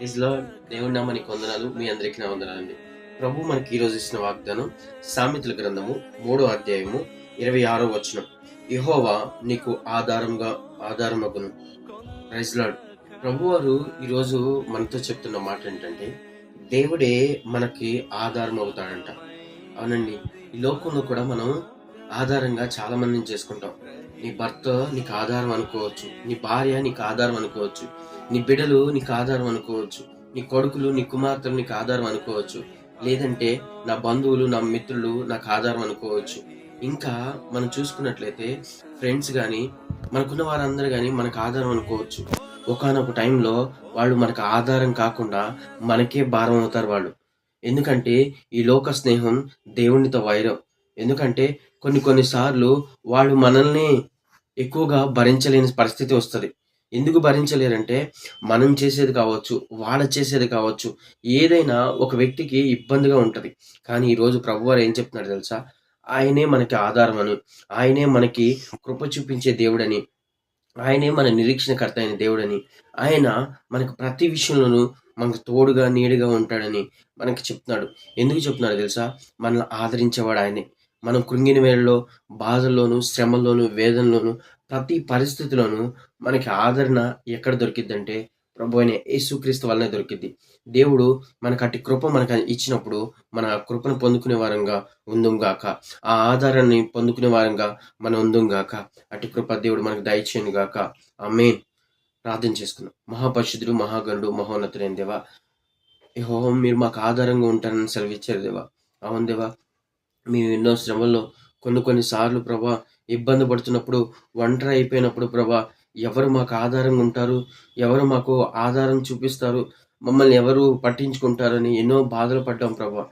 నిజలో దేవుడి నామని కొందనాలు మీ అందరికీ నా వందనాలండి. ప్రభు మనకి ఈరోజు ఇచ్చిన వాగ్దానం సామెతల గ్రంథము మూడో అధ్యాయము ఇరవై ఆరో వచనం. యెహోవా నీకు ఆధారంగా ఆధారమగును. రైజ్లాడ్ ప్రభు వారు ఈరోజు మనతో చెప్తున్న మాట ఏంటంటే దేవుడే మనకి ఆధారం అవుతాడంట అవునండి. ఈ లోకంలో కూడా మనం ఆధారంగా చాలా మందిని చేసుకుంటాం. నీ భర్త నీకు ఆధారం అనుకోవచ్చు. నీ భార్య నీకు ఆధారం అనుకోవచ్చు. నీ బిడ్డలు నీకు ఆధారం అనుకోవచ్చు. నీ కొడుకులు నీ కుమార్తెలు నీకు ఆధారం అనుకోవచ్చు. లేదంటే నా బంధువులు నా మిత్రులు నాకు ఆధారం అనుకోవచ్చు. ఇంకా మనం చూసుకున్నట్లయితే ఫ్రెండ్స్ కానీ మనకున్న వారందరూ కానీ మనకు ఆధారం అనుకోవచ్చు. ఒకనొక టైంలో వాళ్ళు మనకు ఆధారం కాకుండా మనకే భారం అవుతారు వాళ్ళు. ఎందుకంటే ఈ లోక స్నేహం దేవునితో వైరం. ఎందుకంటే కొన్ని కొన్నిసార్లు వాళ్ళు మనల్ని ఎక్కువగా భరించలేని పరిస్థితి వస్తుంది. ఎందుకు భరించలేరంటే మనం చేసేది కావచ్చు వాళ్ళ చేసేది కావచ్చు ఏదైనా ఒక వ్యక్తికి ఇబ్బందిగా ఉంటుంది. కానీ ఈరోజు ప్రభువారు ఏం చెప్తున్నాడు తెలుసా? ఆయనే మనకి ఆధారం అని ఆయనే మనకి కృప చూపించే దేవుడని ఆయనే మన నిరీక్షణకర్త అయిన దేవుడని ఆయన మనకు ప్రతి విషయంలోనూ మనకు తోడుగా నీడుగా ఉంటాడని మనకి చెప్తున్నాడు. ఎందుకు చెప్తున్నాడు తెలుసా? మనల్ని ఆదరించేవాడు ఆయనే. మనం కృంగిన వేళలో బాధల్లోనూ శ్రమల్లోనూ వేదనలోనూ ప్రతి పరిస్థితిలోనూ మనకి ఆదరణ ఎక్కడ దొరికిద్దంటే ప్రభు అయిన యేసుక్రీస్తు వల్లనే దొరికిద్ది. దేవుడు మనకు అట్టి కృప మనకు ఇచ్చినప్పుడు మన కృపను పొందుకునే వారంగా ఉందుంగాక ఆ ఆధారాన్ని పొందుకునే వారంగా మనం ఉందుంగాక అట్టి కృప దేవుడు మనకు దయచేయను గాక. ఆమె ప్రార్థన చేసుకున్నాం. మహాపరిశుద్ధుడు మహాగణుడు మహోన్నతుడైన దేవా యెహోవా మీరు మాకు ఆధారంగా ఉంటారని సెలవిచ్చారు దేవా. అవును దేవా మేము ఎన్నో శ్రమల్లో. కొన్ని కొన్ని సార్లు ప్రభా ఇబ్బంది పడుతున్నప్పుడు ఒంటరి అయిపోయినప్పుడు ప్రభా ఎవరు మాకు ఆధారంగా ఉంటారు? ఎవరు మాకు ఆధారం చూపిస్తారు? మమ్మల్ని ఎవరు పట్టించుకుంటారని ఎన్నో బాధలు పడ్డాం ప్రభా.